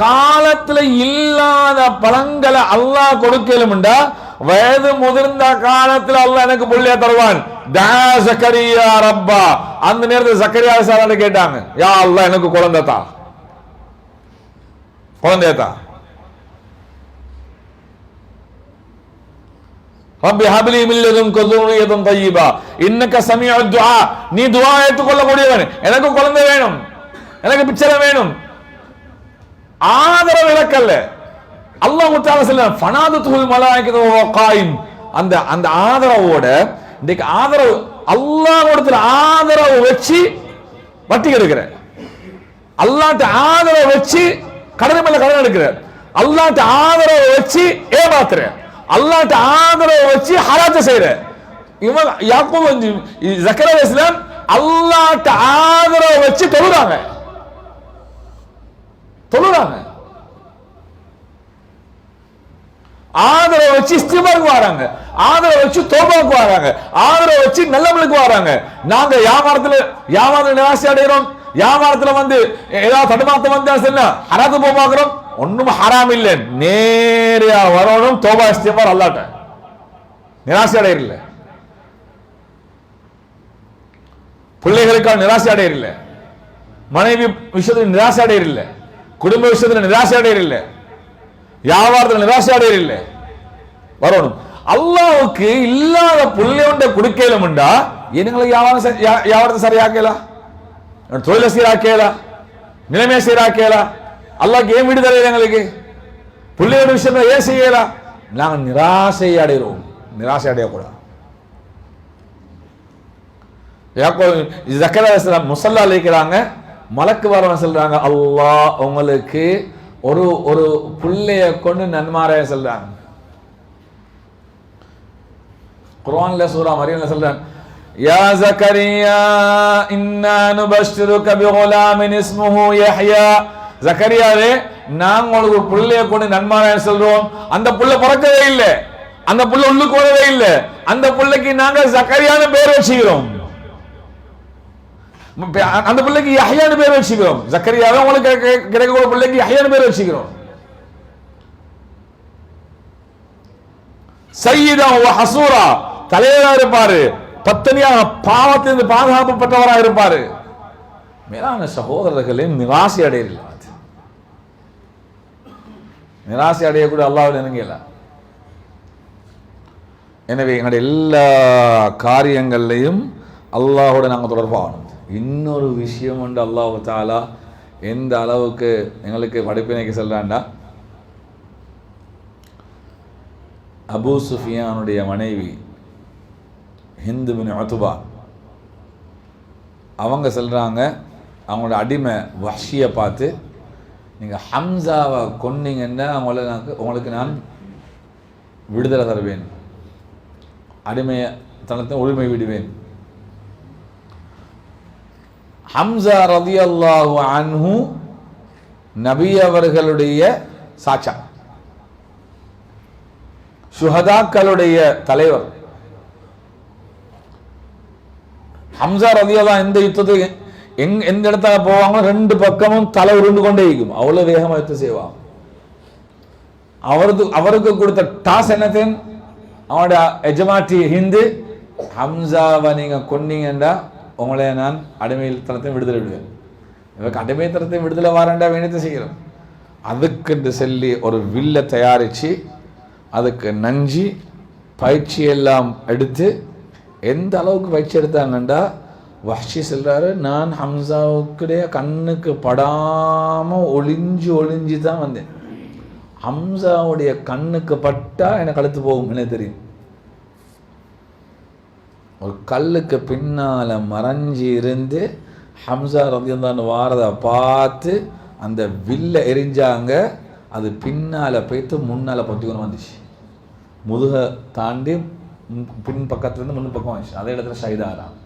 காலத்துல இல்லாத பழங்களை அல்லாஹ் கொடுக்கலும்டா வயது முதிர்ந்த காலத்துல அல்லாஹ் எனக்கு புள்ளியா தருவான். சக்கரியா ரப்பா. அந்த நேரத்தில் சக்கரியா சாரான கேட்டாங்க. யா அல்லாஹ் எனக்கு குழந்தை தா குழந்தைய தா ரப்பி ஹபிலி மில்லதும் கதுரியதும் தய்யிபா. இன்னக்க சமியா துஆ. நீ துஆ ஏத்துக்கொள்ள எனக்கு குழந்தை வேணும். எனக்கு பிச்சரை வேணும். ஆதரவு இலக்கல்ல அல்லாஹ் தஆலா சொல்ல ஃபனாது தூள் வ காயிம். அந்த அந்த ஆதரவோட இன்னைக்கு ஆதரவு அல்லாஹ் இடத்துல ஆதரவு வச்சு வட்டி எடுக்கிற அல்லாட்ட ஆதரவு வச்சு கடன் மேல கடன் எடுக்கிற அல்லாட்ட ஆதரவு வச்சு ஏமாத்துற அல்லாட்ட ஆதரவு வச்சு ஹராத்த செய்யற இவன் யாக்கூப் வந்து இஸ்லாம் அல்லாட்ட ஆதரவு வச்சு தொழுறாங்க. தொழுறாங்க. ஆதரவை வச்சு இஸ்திமாருக்கு வராங்க. ஆதரவை வச்சு தோபாவுக்கு வராங்க. ஆதரவை வச்சு நல்லவங்களுக்கு வராங்க. நாங்க வியாபாரத்துல வியாபாரத்துல நிராசை அடைகிறோம். வியாபாரத்துல வந்து ஏதாவது தடுமாத்தம் வந்தா சொன்னா அராது போக பாக்குறோம் ஒண்ணும் ஹராம் இல்லை. நேரையா வரணும் தோபா இஸ்திமார் அல்லாட்ட. நிராசை அடையிறல பிள்ளைகளுக்கான நிராசை அடையிறல மனைவி விஷயத்தில் நிராசை அடையிறல குடும்ப விஷயத்தில் நிராசை அடையிறல வியாபாரத்தில் நிராசை அடையிறல வரணும். அல்லாவுக்கு இல்லாத புள்ளையொண்ட குடுக்கலும்டா எங்களுக்கு வியாபாரம் சரி- யா- வியாபாரத்தை சரியாக்கலா? தொழிலை சீராக்கலா? நிலைமையை சீராக்கலா? அல்லாஹ்க்கு ஏன் விடுதலை எங்களுக்கு? புள்ளையோட விஷயம் ஏன் செய்யலாம் நாங்கள் நிராசை அடைகிறோம். நிராசை அடையக்கூடாது. யாக்கோ ஜக்கரா முசல்லா அழைக்கிறாங்க. மலக்கு வரவன் சொல்றாங்க அல்லாஹ் உங்களுக்கு ஒரு ஒரு பிள்ளைய கொண்டு நன்மாராய சொல்றாங்க. குர்ஆன்ல சூரா மரியம்ல சொல்றாங்க யா ஜக்கரியா இன்னா நுபஷ்ஷிருக பிகுலாமின் இஸ்முஹு யஹ்யா. ஜக்கரியாவே நாங்க உங்களுக்கு பிள்ளைய புள்ளைய கொண்டு நன்மாராய சொல்றோம். அந்த புள்ள பிறக்கவே இல்லை. அந்த புள்ள உள்ளுக்கு வரவே இல்லை. அந்த புள்ளைக்கு நாங்க ஜக்கரியான பேர் வச்சுக்கிறோம். அந்த பிள்ளைக்கு யஹ்யான்னு பேர் வச்சுக்கிறோம். ஜக்கரியாவே உங்களுக்கு கிடைக்கக்கூடிய பிள்ளைக்கு யஹ்யான்னு பேர் வச்சுக்கிறோம். சையீதா வ ஹசூரா. தலைவரா இருப்பாரு. பத்தனியாக பாவத்திலிருந்து பாதுகாக்கப்பட்டவரா இருப்பாரு. மேலான சகோதரர்களே நிராசை அடையல நிராசை அடையக்கூட அல்லாவில் இணங்கல எனவே எங்களுடைய எல்லா காரியங்கள்லையும் அல்லாஹோட நாங்கள் தொடர்பாகணும் இன்னொரு விஷயம் உண்டு அல்லாஹு தாலா. எந்த அளவுக்கு எங்களுக்கு படிப்பினைக்கு செல்றாண்டா? அபு சுஃபியானுடைய மனைவி ஹிந்து பின் அத்துபா அவங்க சொல்கிறாங்க அவங்களோட அடிமை வஷியை பார்த்து நீங்கள் ஹம்சாவை கொன்னீங்கன்னா அவங்கள நான் உங்களுக்கு நான் விடுதலை தருவேன். அடிமையை தனத்தை உரிமை விடுவேன். ஹம்சா ரதி அல்லாஹு அன்ஹு நபி அவர்களுடைய சாச்சா சுஹதாக்களுடைய தலைவர். ஹம்சா ரதியல்லா எந்த யுத்தத்தை எங் எந்த இடத்துல போவாங்களோ ரெண்டு பக்கமும் தலை உருண்டு கொண்டே இருக்கும். அவ்வளோ வேகமாக யுத்தம் செய்வாங்க. அவருக்கு அவருக்கு கொடுத்த டாஸ் என்னத்தேன் அவனோட எஜமாட்டி ஹிந்து. ஹம்சாவை நீங்கள் கொன்னீங்கன்னா உங்களை நான் அடிமையில் தரத்தை விடுதலை விடுவேன். இவருக்கு அடிமை விடுதலை வாரண்டா வேணியத்தை செய்கிறோம். அதுக்கென்று சொல்லி ஒரு வில்லை தயாரித்து அதுக்கு நஞ்சி பயிற்சி எல்லாம் எடுத்து எந்த அளவுக்கு பயிற்சி எடுத்தாங்கண்டா வஹ்ஷி சொல்கிறாரு நான் ஹம்சாவுக்குடைய கண்ணுக்கு படாம ஒளிஞ்சு ஒளிஞ்சு தான் வந்தேன். ஹம்சாவுடைய கண்ணுக்கு பட்டா எனக்கு கழுத்து போகும் என்ன தெரியும். ஒரு கல்லுக்கு பின்னால மறைஞ்சி இருந்து ஹம்சா ரத்தியந்தான் வாரதை பார்த்து அந்த வில்லை எரிஞ்சாங்க. அது பின்னால் போய்த்து முன்னால பற்றிக்கணும் வந்துச்சு. முதுக தாண்டி பின் பக்கத்துலேருந்து முன் பக்கம் வந்துச்சு. அதே இடத்துல ஷைதாராம்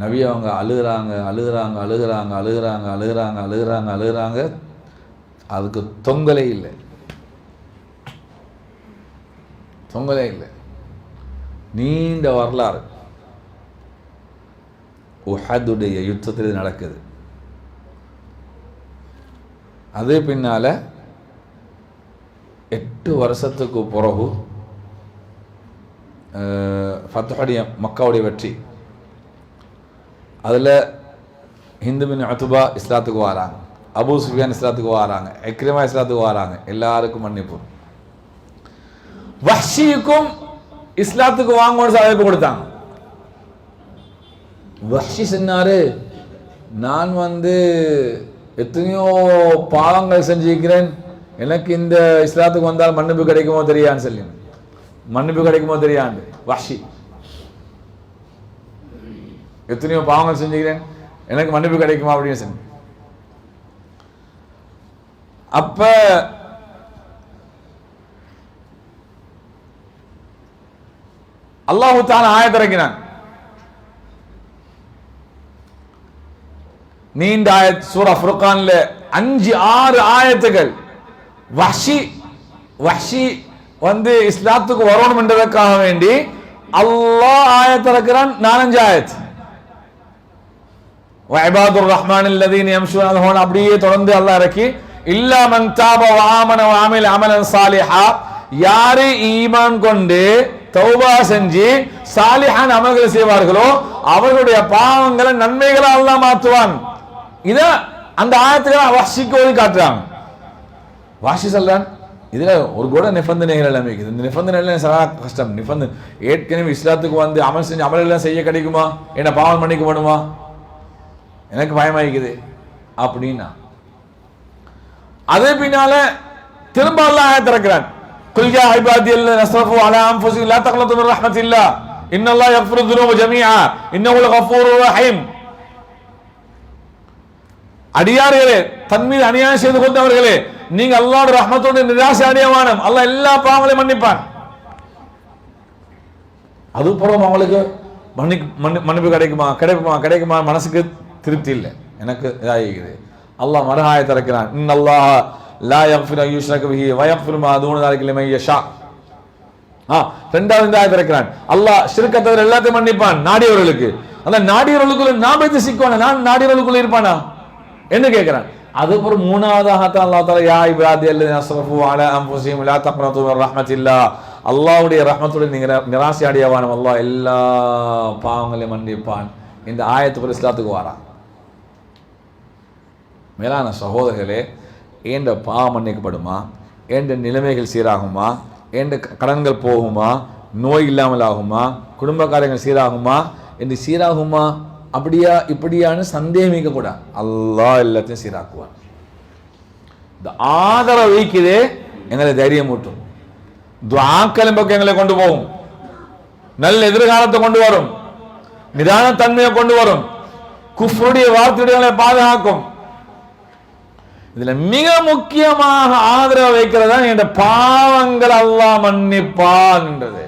நபி அவங்க அழுகுறாங்க அழுகுறாங்க அழுகுறாங்க அழுகுறாங்க அழுகுறாங்க அழுகுறாங்க அழுகுறாங்க. அதுக்கு தொங்கலே இல்லை. தொங்கலே இல்லை. நீண்ட வரலாறு. உஹதுடைய யுத்தத்தில் இது நடக்குது. அது பின்னால எட்டு வருஷத்துக்கு பிறகு அஹ், மக்காவுடைய வெற்றி. அதில் ஹிந்து பின் அத்துபா இஸ்லாத்துக்கு வராங்க. அபு சுஃபியான் இஸ்லாத்துக்கு வராங்க. எக்ரிமா இஸ்லாத்துக்கு வராங்க. எல்லாருக்கும் மன்னிப்பு. வஹ்ஷிக்கும் இஸ்லாத்துக்கு வாங்கணும்னு அழைப்பு கொடுத்தாங்க. வஹ்ஷி சொன்னாரு நான் வந்து எத்தனையோ பாவங்கள் செஞ்சிருக்கிறேன். எனக்கு இந்த இஸ்லாத்துக்கு வந்தால் மன்னிப்பு கிடைக்குமோ தெரியான்னு சொல்லி. மன்னிப்பு கிடைக்குமோ தெரியாண்டு வஹ்ஷி எத்தனையோ பாவங்கள் செஞ்சுக்கிறேன் எனக்கு மன்னிப்பு கிடைக்குமா? அப்படின்னு சொன்னேன் அப்ப அல்லாஹு தான ஆயத்திறக்கினான் நீண்ட ஆயத் சூரா ஃபுர்கான்ல அஞ்சு ஆறு ஆயத்துகள். வஷி வஷி வந்து இஸ்லாத்துக்கு வரணும் என்றதற்காக வேண்டி அல்லாஹ் ஆயத்திறக்கிறான் நாலஞ்சு ஆயத். வயபாதுர் ரஹ்மான் இல்லதீன் யம்ஷூன் அப்படியே தொடர்ந்து அல்லாஹ் இறக்கி இல்லா மன் தாப வாமன வாமில் அமலன் சாலிஹா. யாரு ஈமான் கொண்டு தௌபா செஞ்சு சாலிஹான் அமல்களை செய்வார்களோ அவர்களுடைய பாவங்களை நன்மைகளை அல்லாஹ் மாற்றுவான். இத அந்த ஆயத்துல வஹ்ஷிக்கு ஓதி காட்டுறாங்க. வாசி சொல்றான் இதுல ஒரு கூட நிபந்தனைகள் எல்லாம் இருக்குது இந்த நிபந்தனைகள் சரா கஷ்டம். நிபந்தனை ஏற்கனவே இஸ்லாத்துக்கு வந்து அமல் செஞ்சு அமல் எல்லாம் செய்ய கிடைக்குமா? என்ன பாவம் மன்னிக்க பண்ணுமா எனக்கு பயமாயிக்குது. அப்படின்னா அதே பின்னால திரும்ப قل يا عبادي الذين اسرفوا على انفسهم لا تقنطوا من رحمه الله ان الله يغفر الذنوب جميعا انه லகஃபூருர் ரஹீம் அடியார்களே தன் மீது அநியாயம் செய்து கொண்டவர்களே நீங்க அல்லாட ரஹ்மத்தோடு நிராசை அடையவானம் அல்லாஹ் எல்லா பாவங்களையும் மன்னிப்பான். அது புறம் அவங்களுக்கு மன்னி மன்னிப்பு கிடைக்குமா? கிடைக்குமா கிடைக்குமா மனசுக்கு திருப்தி இல்லை. எனக்கு இதாகிக்குது. அல்லாஹ் மறுகாய திறக்கிறான் இன்னல்லாஹ் லா யஃபிர் யூஷ்ரக் பிஹி வயஃபிர் மா தூன தாலிக யஷா ஆ ரெண்டாவது இந்த ஆயத்தை இருக்கிறான் அல்லாஹ் ஷிர்க எல்லாத்தையும் மன்னிப்பான் நாடியவர்களுக்கு. அந்த நாடியவர்களுக்குள்ள நான் போய் சிக்குவானா நான் நாடியவர்களுக்குள்ள இருப்பானா? என்ன கேட்கிறான். அதுக்கப்புறம் மூணாவதாக அல்லா தால யா இப்ராதி அல்லது அஸ்ரஃபு அல அம்புசீம் லா தக்னது மின் ரஹ்மத்தில்லா. அல்லாஹ்வுடைய ரஹ்மத்துடன் நீங்க நிராசை அடையவானும் அல்லாஹ் எல்லா பாவங்களையும் மன்னிப்பான். இந்த ஆயத்துக்குள்ள இஸ்லாத்துக்கு வாரான். மேலான சகோதரர்களே ஏண்ட பாவம் மன்னிக்கப்படுமா? ஏண்ட நிலைமைகள் சீராகுமா? ஏண்ட க- கடன்கள் போகுமா? நோய் இல்லாமல் ஆகுமா குடும்ப காரியங்கள் சீராகுமா? என்று சீராகுமா? அப்படியா இப்படியான்னு சந்தேகமிக்க கூட அல்லாஹ் எல்லாத்தையும் சீராக்குவான். இந்த ஆதரவு வைக்குதே எங்களை தைரியம் ஊட்டும் துவாக்களின் பக்கம் எங்களை கொண்டு போகும். நல்ல எதிர்காலத்தை கொண்டு வரும். நிதான தன்மையை கொண்டு வரும். குஃபுடைய வார்த்தைகளை பாதுகாக்கும். இதுல மிக முக்கியமாக ஆதரவு வைக்கிறதா தான் என் பாவங்கள் அல்லாஹ் மன்னிப்பான் என்றது.